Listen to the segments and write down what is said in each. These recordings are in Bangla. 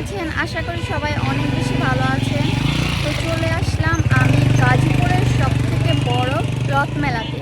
আছেন? আশা করি সবাই অনেক বেশি ভালো আছেন। তো চলে আসলাম আমি গাজীপুরের সবথেকে বড় রথমেলাতে।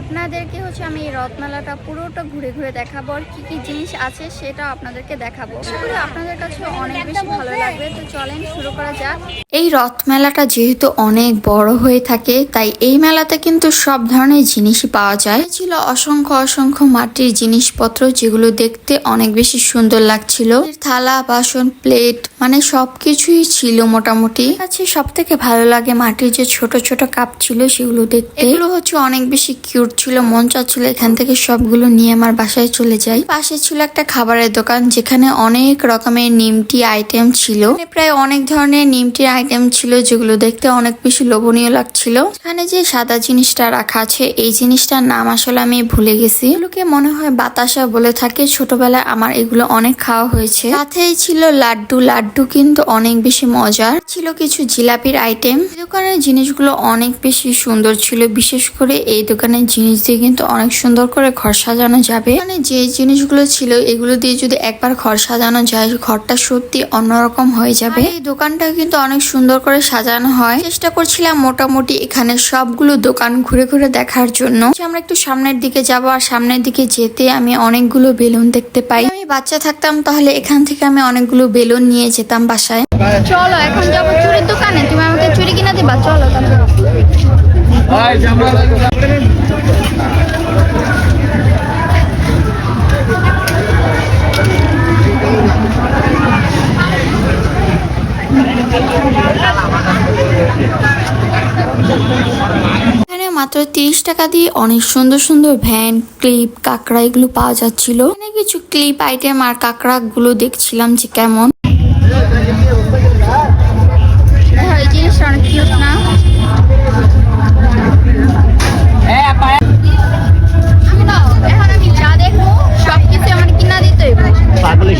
আপনাদেরকে হচ্ছে আমি এই রথমেলাটা পুরোটা ঘুরে ঘুরে দেখাবো আর কী কী জিনিস আছে সেটা আপনাদেরকে দেখাবো। করি আপনাদের কাছে অনেক বেশি ভালো লাগবে। তো চলেন শুরু করা যাক। এই রথ মেলাটা যেহেতু অনেক বড় হয়ে থাকে তাই এই মেলাতে কিন্তু সব ধরনের জিনিসই পাওয়া যায়। ছিল অসংখ্য অসংখ্য মাটির জিনিসপত্র যেগুলো দেখতে অনেক বেশি সুন্দর লাগছিল। থালা বাসন প্লেট মানে সবকিছুই ছিল মোটামুটি। আছে সব থেকে ভালো লাগে মাটির যে ছোট ছোট কাপ ছিল সেগুলো দেখতে। এগুলো হচ্ছে অনেক বেশি কিউট ছিল, মন চাচ্ছিল এখান থেকে সবগুলো নিয়ে আমার বাসায় চলে যাই। পাশে ছিল একটা খাবারের দোকান, যেখানে অনেক রকমের নিমটি আইটেম ছিল। প্রায় অনেক ধরনের নিমটির আইটেম ছিল, যেগুলো দেখতে অনেক বেশি লোভনীয় লাগছিল। এখানে যে সাদা জিনিসটা রাখা আছে, এই জিনিসটার নাম আসলে আমি ভুলে গেছি। এগুলোকে মনে হয় বাতাসা বলে থাকে। ছোটবেলায় আমার এগুলো অনেক খাওয়া হয়েছে। সাথেই ছিল লাড্ডু। লাড্ডু কিন্তু অনেক বেশি মজার। ছিল কিছু জিলাপির আইটেম দোকানের জিনিসগুলো অনেক বেশি সুন্দর ছিল, বিশেষ করে এই দোকানের জিনিস দিয়ে কিন্তু অনেক সুন্দর করে ঘর সাজানো যাবে। মানে যে জিনিসগুলো ছিল, এগুলো দিয়ে যদি একবার ঘর সাজানো যায়, ঘরটা সত্যি অন্যরকম হয়ে যাবে। এই দোকানটা কিন্তু অনেক সুন্দর করে সাজানো হয়। চেষ্টা করছিলাম মোটামুটি এখানে সবগুলো দোকান ঘুরে ঘুরে দেখার জন্য। আমরা একটু সামনের দিকে যাব, আর সামনের দিকে যেতে আমি অনেকগুলো বেলুন দেখতে পাই। আমি বাচ্চা থাকতাম, তাহলে এখান থেকে আমি অনেকগুলো বেলুন নিয়ে যেতাম বাসায়। চলো, এখন যাব চুরির দোকানে। তুমি আমাকে চুরি কিনা দিবা? চলো এখানে মাত্র তিরিশ টাকা দিয়ে অনেক সুন্দর সুন্দর ভ্যান, ক্লিপ, কাঁকড়া এগুলো পাওয়া যাচ্ছিল। এখানে কিছু ক্লিপ, আইটেম আর কাঁকড়া গুলো দেখছিলাম যে কেমন।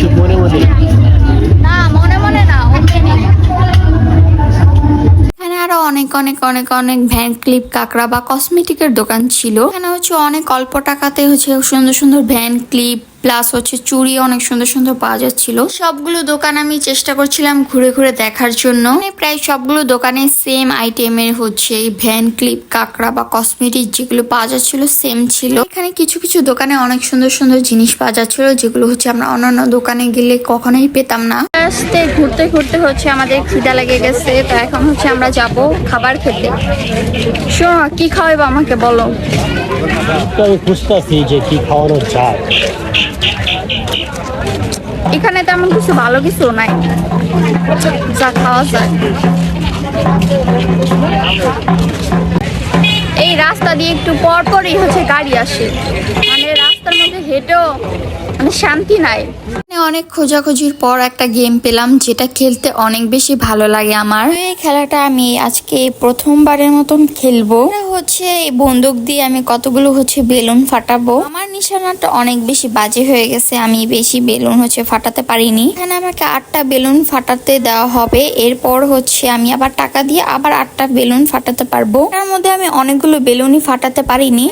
সুখ মনে মনে। না মনে মনে না এখানে আরও অনেক অনেক অনেক অনেক ভ্যান ক্লিপ কাঁকড়া বা কসমেটিকের দোকান ছিল। এখানে হচ্ছে অনেক অল্প টাকাতে হচ্ছে সুন্দর সুন্দর ভ্যান ক্লিপ প্লাস হচ্ছে চুড়ি অনেক সুন্দর সুন্দর পাওয়া যাচ্ছিল। সবগুলো দোকান আমি চেষ্টা করছিলাম ঘুরে ঘুরে দেখার জন্য। মানে প্রায় সবগুলো দোকানে সেম আইটেমের হচ্ছে ভ্যান ক্লিপ কাঁকড়া বা কসমেটিক যেগুলো পাওয়া যাচ্ছিল সেম ছিল। এখানে কিছু কিছু দোকানে অনেক সুন্দর সুন্দর জিনিস পাওয়া যাচ্ছিল, যেগুলো হচ্ছে আমরা অন্যান্য দোকানে গেলে কখনোই পেতাম না। আসতে ঘুরতে ঘুরতে হচ্ছে আমাদের খিদা লেগে গেছে, তো এখন হচ্ছে আমরা যাব খাবার খেতে। শোনো, কি খাওয়াইবো আমাকে বলো? খুঁজতেছি যে কি এখানে তেমন কিছু ভালো কিছু নাই। যা খাওয়া যায়। এই রাস্তা দিয়ে একটু পরপরই হচ্ছে গাড়ি আসে। মানে রাস্তার মধ্যে হেঁটেও মানে শান্তি নাই। অনেক খোঁজাখুঁজির পর একটা গেম পেলাম, যেটা খেলতে অনেক বেশি ভালো লাগে আমার। এই খেলাটা আমি আজকে প্রথমবারের মতন খেলব। হচ্ছে এই বন্দুক দিয়ে আমি কতগুলো হচ্ছে বেলুন ফাটাবো। আমার নিশানাটা অনেক বেশি বাজে হয়ে গেছে, আমি বেশি বেলুন হচ্ছে ফাটাতে পারিনি। এখানে আমাকে আটটা বেলুন ফাটাতে দেওয়া হবে, এরপর হচ্ছে আমি আবার টাকা দিয়ে আবার আটটা বেলুন ফাটাতে পারব। তার মধ্যে আমি অনেকগুলো বেলুনই ফাটাতে পারিনি।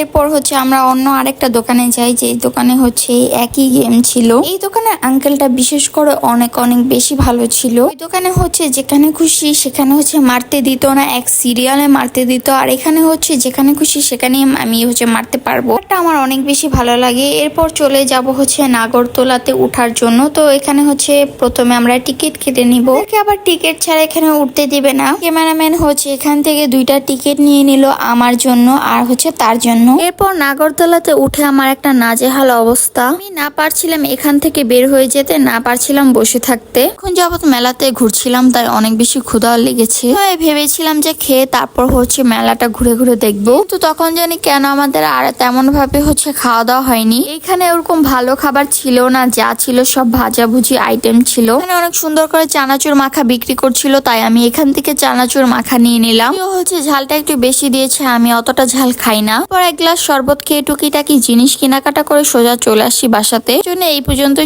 এরপর হচ্ছে আমরা অন্য আরেকটা দোকানে যাই যে দোকানে হচ্ছে একই গেম ছিল। এই দোকানের আঙ্কেলটা বিশেষ করে অনেক অনেক বেশি ভালো ছিল। এই দোকানে হচ্ছে যেখানে খুশি, সেখানে হচ্ছে মারতে দিত না। এক সিরিয়ালে মারতে দিত। আর এখানে হচ্ছে যেখানে খুশি সেখানে আমি হচ্ছে মারতে পারব। এটা আমার অনেক বেশি ভালো লাগে। এরপর চলে যাব হচ্ছে নাগরতলাতে উঠার জন্য। তো এখানে হচ্ছে প্রথমে আমরা টিকিট কেটে নিব। আবার টিকিট ছাড়া এখানে উঠতে দিবে না। ক্যামেরাম্যান হচ্ছে এখান থেকে দুইটা টিকিট নিয়ে নিল আমার জন্য আর হচ্ছে তার জন্য। এরপর নাগরতলাতে উঠে আমার একটা নাজেহাল অবস্থা। আমি না পারছিলাম এখান থেকে বের হয়ে যেতে না পারছিলাম বসে থাকতে। এখন যাবত মেলাতে ঘুরছিলাম, তাই অনেক বেশি ক্ষুধাও লেগেছে। ভেবেছিলাম যে খেয়ে তারপর হচ্ছে মেলাটা ঘুরে ঘুরে দেখব। তো তখন জানি কেন আমাদের আর তেমন ভাবে হচ্ছে খাওয়া দাওয়া হয়নি। এখানে ওরকম ভালো খাবার ছিল না, যা ছিল সব ভাজাভুজি আইটেম ছিল। এখানে অনেক সুন্দর করে চানাচুর মাখা বিক্রি করছিল, তাই আমি এখান থেকে চানাচুর মাখা নিয়ে নিলাম। হচ্ছে ঝালটা একটু বেশি দিয়েছে, আমি অতটা ঝাল খাই না। পর এক গ্লাস শরবত খেয়ে টুকিটাকি জিনিস কেনাকাটা করে সোজা চলে আসি বাসাতে। জন্য এই পর্যন্তই